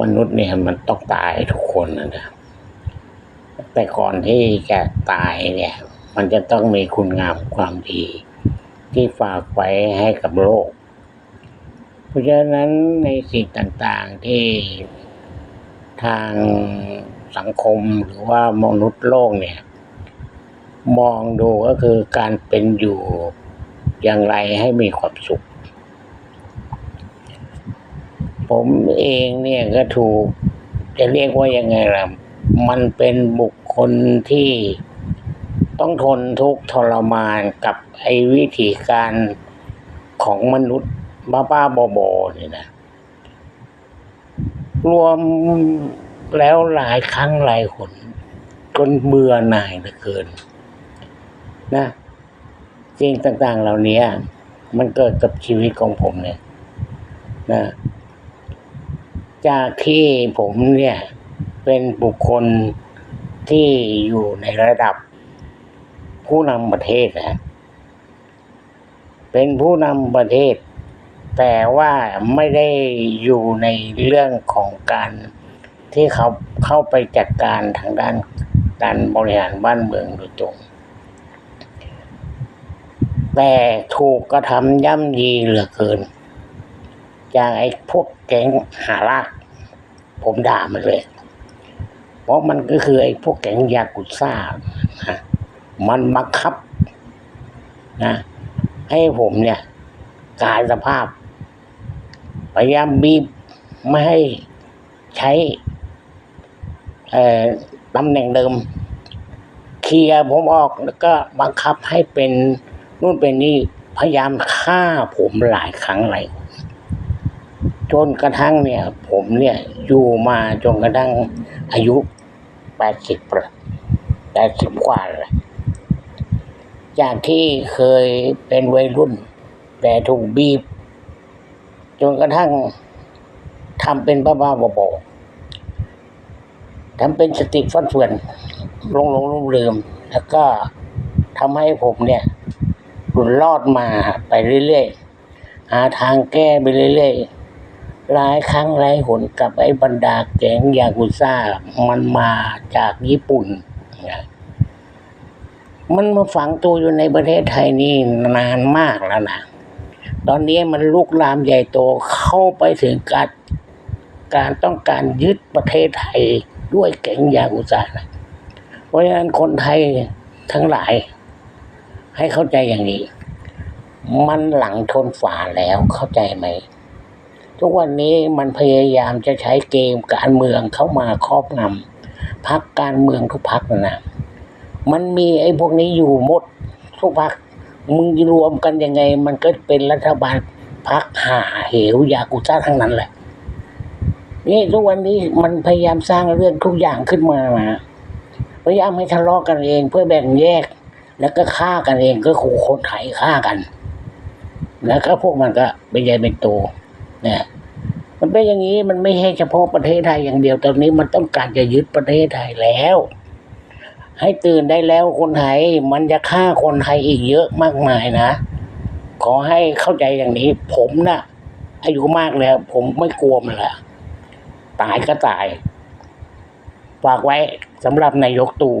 มนุษย์เนี่ยมันต้องตายทุกคนนะนะแต่ก่อนที่จะตายเนี่ย มันจะต้องมีคุณงามความดี ที่ฝากไว้ให้กับโลก เพราะฉะนั้นในสิ่งต่างๆที่ทางสังคมหรือว่ามนุษย์โลกเนี่ย มองดูก็คือการเป็นอยู่อย่างไรให้มีความสุข ผมเองเนี่ยก็ถูก จะเรียกว่ายังไงล่ะ มันเป็นบุคคลที่ต้องทนทุกข์ทรมานกับไอ้วิธีการของมนุษย์บ้าๆบอๆนี่นะรวมแล้วหลายครั้งหลายหนจนเบื่อหน่ายเหลือเกิน นะสิ่งต่างๆเหล่านี้มันเกิดกับชีวิตของผมเนี่ย นะ จากที่ผมเนี่ยเป็นบุคคลที่อยู่ในระดับผู้นำประเทศนะเป็นผู้นำประเทศ แต่ว่าไม่ได้อยู่ในเรื่องของการที่เขาเข้าไปจัดการทางด้านการบริหารบ้านเมืองโดยตรง แต่ถูกกระทำย่ำยีเหลือเกิน จากไอ้พวกแก๊งหาลาก ผมด่ามันเลย เพราะมันก็คือไอ้พวกแก๊งยากุซ่านะมันบังคับนะให้ผมเนี่ยกายสภาพพยายามบีบไม่ให้ใช้ตำแหน่งเดิม เคลียร์ผมออกแล้วก็บังคับให้เป็นนู่นเป็นนี่พยายามฆ่าผมหลายครั้งหลาย จนกระทั่งเนี่ย ผมเนี่ยอยู่มาจนกระทั่งอายุแปดสิบแปดสิบกว่าเลยจากที่เคยเป็นวัยรุ่น แต่ถูกบีบ จนกระทั่งทำเป็นบ้าๆบอๆทำเป็นสติฟันเฟือนลงลงลืมลืมแล้วก็ทำให้ผมเนี่ยหลุดรอดมาไปเรื่อยๆหาทางแก้ไปเรื่อยๆ หลายครั้งหลายหนกับไอ้บรรดาแก๊งยากุซ่า มันมาจากญี่ปุ่นนะมันมาฝังตัวอยู่ในประเทศไทยนี่นานมากแล้วนะ ตอนนี้มันลุกลามใหญ่โตเข้าไปถึงการการต้องการยึดประเทศไทยด้วยแก๊งยากุซ่านะเพราะฉะนั้นคนไทยทั้งหลาย ให้เข้าใจอย่างนี้ มันหลังทนฝ่าแล้วเข้าใจไหม ทุกวันนี้มันพยายามจะใช้เกมการเมืองเข้ามาครอบงำพักการเมืองทุกพักนะมันมีไอ้พวกนี้อยู่หมดทุกพักมึงรวมกันยังไง มันก็เป็นรัฐบาลพักหาเหวยากุซ่าทั้งนั้นแหละนี่ทุกวันนี้มันพยายามสร้างเรื่องทุกอย่างขึ้นมานะพยายามให้ทะเลาะกันเองเพื่อแบ่งแยก แล้วก็ฆ่ากันเองก็ขู่คนไทยฆ่ากัน แล้วก็พวกมันก็เป็นใหญ่เป็นโตเนี่ย มันเป็นอย่างนี้มันไม่ใช่เฉพาะประเทศไทยอย่างเดียวตอนนี้มันต้องการจะยึดประเทศไทยแล้ว ให้ตื่นได้แล้วคนไทยมันจะฆ่าคนไทยอีกเยอะมากมายนะขอให้เข้าใจอย่างนี้ ผมนะ่ะ อายุมากแล้ว ผมไม่กลัวมันละตายก็ตาย ฝากไว้สำหรับนายกตู่